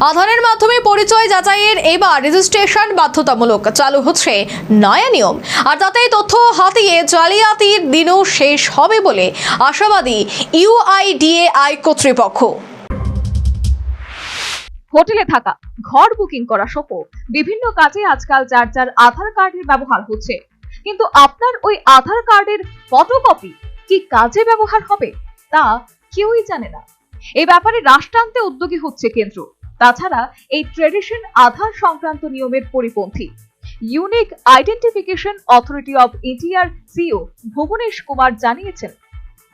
আধারের মাধ্যমে পরিচয় যাচাইয়ের এবার রেজিস্ট্রেশন বাধ্যতামূলক। চালু হচ্ছে নয়া নিয়ম। আর তাতেই তথ্য হাতিয়ে জালিয়াতির দিনও শেষ হবে বলে আশাবাদী ইউআইডিএআই কর্তৃপক্ষ। হোটেলে থাকা, ঘর বুকিং করা সহ বিভিন্ন কাজে আজকাল যার যার আধার কার্ডের ব্যবহার হচ্ছে। কিন্তু আপনার ওই আধার কার্ডের ফটোকপি কি কাজে ব্যবহার হবে তা কেউই জানে না। এই ব্যাপারে রাষ্ট্রান্তে উদ্যোগী হচ্ছে কেন্দ্র। তাছাড়া এই ট্রেডিশন আধার সংক্রান্ত নিয়মের পরিপন্থী। ইউনিক আইডেন্টিফিকেশন অথরিটি অব ইন্ডিয়ার সিও ভুবনেশ কুমার জানিয়েছেন,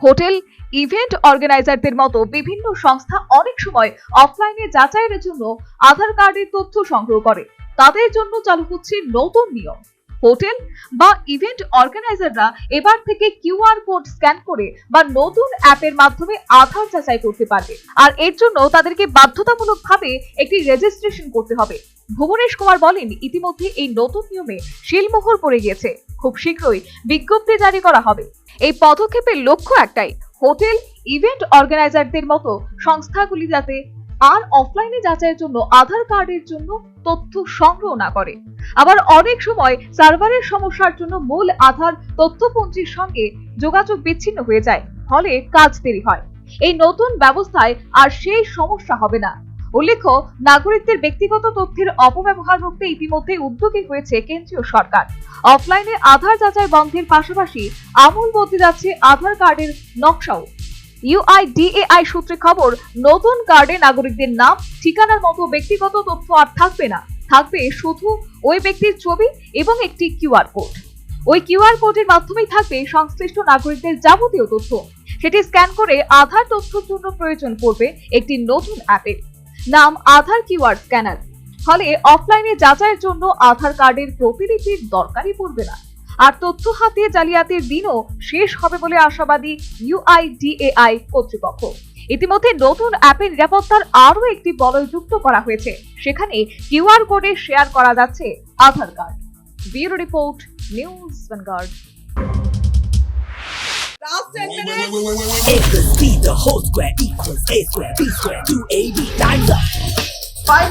হোটেল, ইভেন্ট অর্গানাইজারদের মতো বিভিন্ন সংস্থা অনেক সময় অফলাইনে যাচাইয়ের জন্য আধার কার্ডের তথ্য সংগ্রহ করে। তাদের জন্য চালু হচ্ছে নতুন নিয়ম। হোটেল বা ইভেন্ট অর্গানাইজাররা এবার থেকে কিউআর কোড স্ক্যান করে বা নতুন অ্যাপের মাধ্যমে আধার যাচাই করতে পারবে। আর এর জন্য তাদেরকে বাধ্যতামূলকভাবে একটি রেজিস্ট্রেশন করতে হবে। ভুবনেশ কুমার বলেন, ইতিমধ্যে এই নতুন নিয়মে শিলমোহর পড়ে গিয়েছে। খুব শীঘ্রই বিজ্ঞপ্তি জারি করা হবে। এই পদক্ষেপের লক্ষ্য একটাই, হোটেল ইভেন্ট অর্গানাইজারদের মতো সংস্থাগুলি যাতে আর অফলাইনে যাচাইয়ের জন্য আধার কার্ডের জন্য তথ্য সংগ্রহ না করে। আবার অনেক সময় সার্ভারের সমস্যার জন্য মূল আধার তথ্যপঞ্জির সঙ্গে যোগাযোগ বিচ্ছিন্ন হয়ে যায়, ফলে কাজ দেরি হয়। এই নতুন ব্যবস্থায় আর সেই সমস্যা হবে না। উল্লেখ্য, নাগরিকদের ব্যক্তিগত তথ্যের অপব্যবহার রুখতে ইতিমধ্যে উদ্যোগী হয়েছে কেন্দ্রীয় সরকার। অফলাইনে আধার যাচাই বন্ধের পাশাপাশি আমূল বদলে যাচ্ছে আধার কার্ডের নকশাও। ইউআইডিএআই সূত্রে খবর, নতুন কার্ডে নাগরিকদের নাম, ঠিকানার মতো ব্যক্তিগত তথ্য আর থাকবে না। থাকবে শুধু ওই ব্যক্তির ছবি এবং একটি কিউআর কোড। ওই কিউআর কোডের মাধ্যমেই থাকবে সংশ্লিষ্ট নাগরিকদের যাবতীয় তথ্য। সেটি স্ক্যান করে আধার তথ্যের জন্য প্রয়োজন পড়বে একটি নতুন অ্যাপের নাম আধার কিউআর স্ক্যানার। ফলে অফলাইনে যাচাইয়ের জন্য আধার কার্ডের প্রতিলিপির দরকারই পড়বে না। আর তথ্য হাতিয়ে জালিয়াতির দিনও শেষ হবে বলে আশাবাদী ইউআইডিএআই কর্তৃপক্ষ ইতিমধ্যে নতুন অ্যাপের নিরাপত্তার আরও একটি বলয় যুক্ত করা হয়েছে সেখানে কিউআর কোডে শেয়ার করা যাচ্ছে Aadhaar card bureau report news vanguard Last 10 Wait, minutes. wait, wait, wait, wait, wait. A plus B, the whole square equals A square, B square, 2AB times up. Five